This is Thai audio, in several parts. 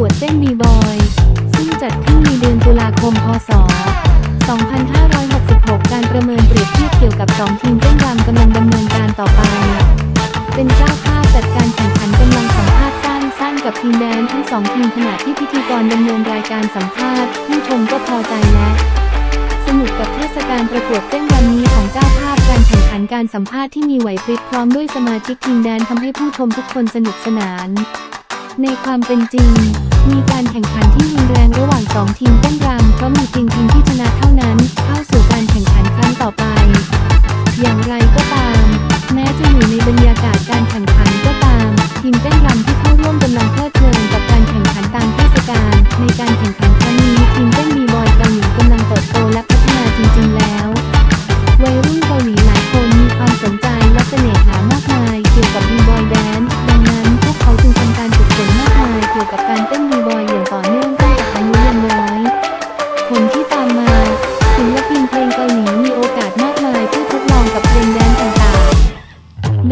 ปวดเต้นบีบอย ซึ่งจัดขึ้นในเดือนตุลาคม พศ 2566 การประเมินเปรียบเทียบเกี่ยวกับ 2 ทีมเต้นรำกำลังดำเนินการต่อไป เป็นเจ้าภาพจัดการแข่งขันกำลังสัมภาษณ์สั้นๆกับทีมแดนทั้งสองทีมขณะที่พิธีกรดำเนินรายการสัมภาษณ์ผู้ชมก็พอใจและสนุกกับเทศกาลประกวดเต้นวันนี้ของเจ้าภาพการแข่งขันการสัมภาษณ์ที่มีไหวพริบพร้อมด้วยสมาชิกทีมแดนทำให้ผู้ชมทุกคนสนุกสนานในความเป็นจริง มีการแข่งขันที่รุนแรงระหว่างสองทีมเต้นรำเพราะมีเพียง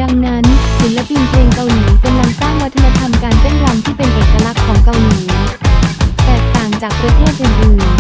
ดังนั้น ศิลปินเพลงเกาหลีกำลังสร้างวัฒนธรรมการเต้นรำที่เป็นเอกลักษณ์ของเกาหลี แตกต่างจากประเทศอื่นๆ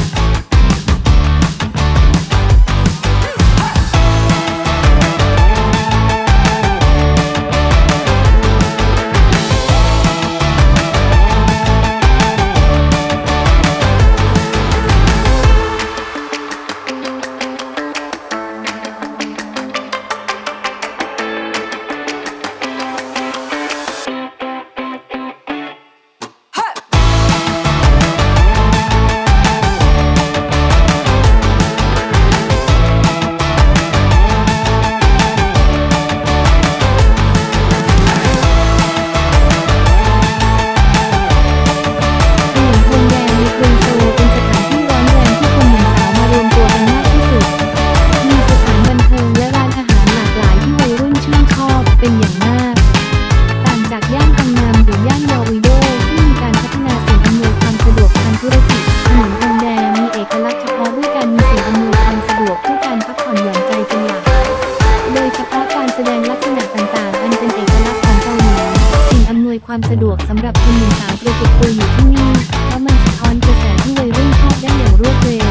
วยความสะดวกสำหรับคุณหนุ่มสาวประจุกตัวอยู่ที่นี่ เพราะมันสะท้อนกระแสที่วัยรุ่นชอบได้อย่างรวดเร็ว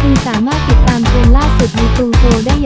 คุณสามารถติดตามเทรนล่าสุดในกรุงโซได้อย่าง